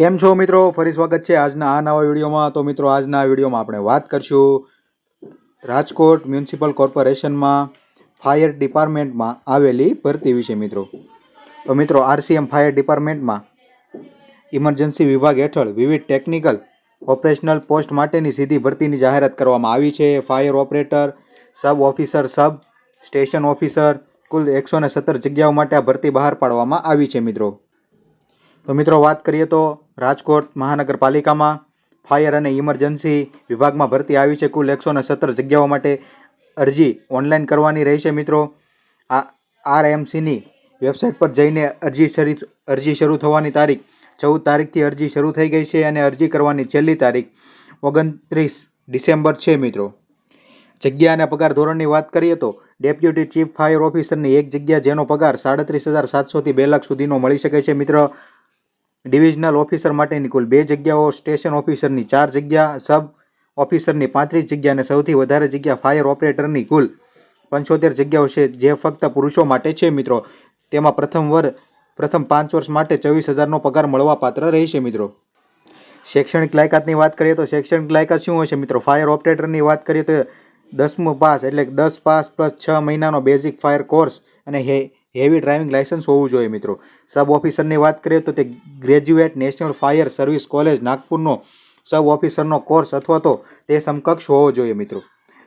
કેમ છો મિત્રો? ફરી સ્વાગત છે આજના આ નવા વિડીયોમાં. તો મિત્રો, આજના વિડીયોમાં આપણે વાત કરશું રાજકોટ મ્યુનિસિપલ કોર્પોરેશનમાં ફાયર ડિપાર્ટમેન્ટમાં આવેલી ભરતી વિશે મિત્રો. તો મિત્રો, આરસીએમ ફાયર ડિપાર્ટમેન્ટમાં ઇમરજન્સી વિભાગ હેઠળ વિવિધ ટેકનિકલ ઓપરેશનલ પોસ્ટ માટેની સીધી ભરતીની જાહેરાત કરવામાં આવી છે. Fire operator, sub officer, sub station officer, કુલ એકસો સત્તર જગ્યાઓ માટે આ ભરતી બહાર પાડવામાં આવી છે મિત્રો. તો મિત્રો વાત કરીએ તો રાજકોટ મહાનગરપાલિકામાં ફાયર અને ઇમરજન્સી વિભાગમાં ભરતી આવી છે. કુલ એકસો ને સત્તર જગ્યાઓ માટે અરજી ઓનલાઈન કરવાની રહેશે મિત્રો. આ આરએમસીની વેબસાઇટ પર જઈને અરજી શરી અરજી શરૂ થવાની તારીખ ચૌદ તારીખથી અરજી શરૂ થઈ ગઈ છે અને અરજી કરવાની છેલ્લી તારીખ ઓગણત્રીસ ડિસેમ્બર છે મિત્રો. જગ્યા અને પગાર ધોરણની વાત કરીએ તો ડેપ્યુટી ચીફ ફાયર ઓફિસરની એક જગ્યા જેનો પગાર સાડત્રીસ હજાર સાતસોથી બે લાખ સુધીનો મળી શકે છે મિત્ર. ડિવિઝનલ ઓફિસર માટેની કુલ બે જગ્યાઓ, સ્ટેશન ઓફિસરની ચાર જગ્યા, સબ ઓફિસરની પાંત્રીસ જગ્યા અને સૌથી વધારે જગ્યા ફાયર ઓપરેટરની કુલ પંચોતેર જગ્યાઓ છે, જે ફક્ત પુરુષો માટે છે મિત્રો. તેમાં પ્રથમ વર, પ્રથમ પાંચ વર્ષ માટે ચોવીસ હજારનો પગાર મળવા પાત્ર રહેશે મિત્રો. શૈક્ષણિક લાયકાતની વાત કરીએ તો શૈક્ષણિક લાયકાત શું હશે મિત્રો? ફાયર ઓપરેટરની વાત કરીએ તો દસમું પાસ એટલે દસ પાસ પ્લસ છ મહિનાનો બેઝિક ફાયર કોર્સ અને હે હેવી ડ્રાઇવિંગ લાયસન્સ હોવું જોઈએ મિત્રો. સબ ઓફિસરની વાત કરીએ તો તે graduate national fire service college નાગપુરનો sub ઓફિસરનો કોર્સ અથવા તો તે સમકક્ષ હોવો જોઈએ મિત્રો.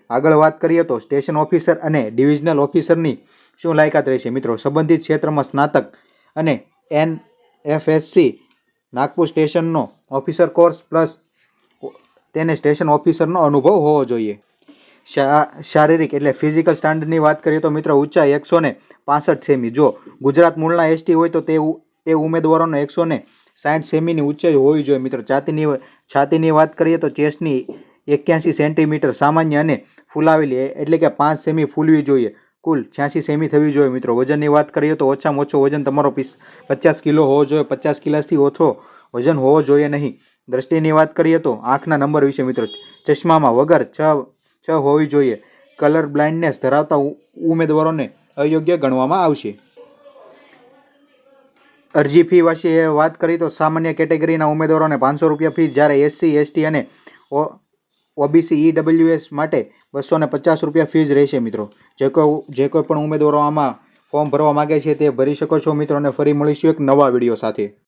આગળ વાત કરીએ તો સ્ટેશન ઓફિસર અને ડિવિઝનલ ઓફિસરની શું લાયકાત રહેશે મિત્રો? સંબંધિત ક્ષેત્રમાં સ્નાતક અને એન એફએસસી નાગપુર સ્ટેશનનો ઓફિસર કોર્સ પ્લસ તેને સ્ટેશન ઓફિસરનો અનુભવ હોવો જોઈએ. શારીરિક એટલે ફિઝિકલ સ્ટાન્ડર્ડની વાત કરીએ તો મિત્રો ઊંચાઈ એકસો ને પાસઠ સેમી. જો ગુજરાત મૂળના એસટી હોય તો તે ઉમેદવારોનો એકસો ને સાઠ સેમીની ઊંચાઈ હોવી જોઈએ મિત્રો. છાતીની છાતીની વાત કરીએ તો ચેસ્ટની એક્યાસી સેન્ટીમીટર સામાન્ય અને ફૂલાવેલી એટલે કે પાંચ સેમી ફૂલવી જોઈએ. કુલ છ્યાસી સેમી થવી જોઈએ મિત્રો. વજનની વાત કરીએ તો ઓછામાં ઓછો વજન તમારો પીસ, પચાસ કિલો હોવો જોઈએ. પચાસ કિલોથી ઓછો વજન હોવો જોઈએ નહીં. દ્રષ્ટિની વાત કરીએ તો આંખના નંબર વિશે મિત્રો. ચશ્મામાં વગર છ છ હોવી જોઈએ. કલર બ્લાઇન્ડનેસ ધરાવતા ઉમેદવારોને અયોગ્ય ગણવામાં આવશે. અરજી ફી વિશે વાત કરી તો સામાન્ય કેટેગરીના ઉમેદવારોને પાંચસો રૂપિયા ફી જ્યારે એસસી એસટી અને ઓબીસી ઈડબ્લ્યુએસ માટે બસો ને પચાસ રૂપિયા ફીઝ રહેશે મિત્રો. જે કોઈ જે કોઈ પણ ઉમેદવારો આમાં ફોર્મ ભરવા માગે છે તે ભરી શકો છો મિત્રો અને ફરી મળીશું એક નવા વીડિયો સાથે.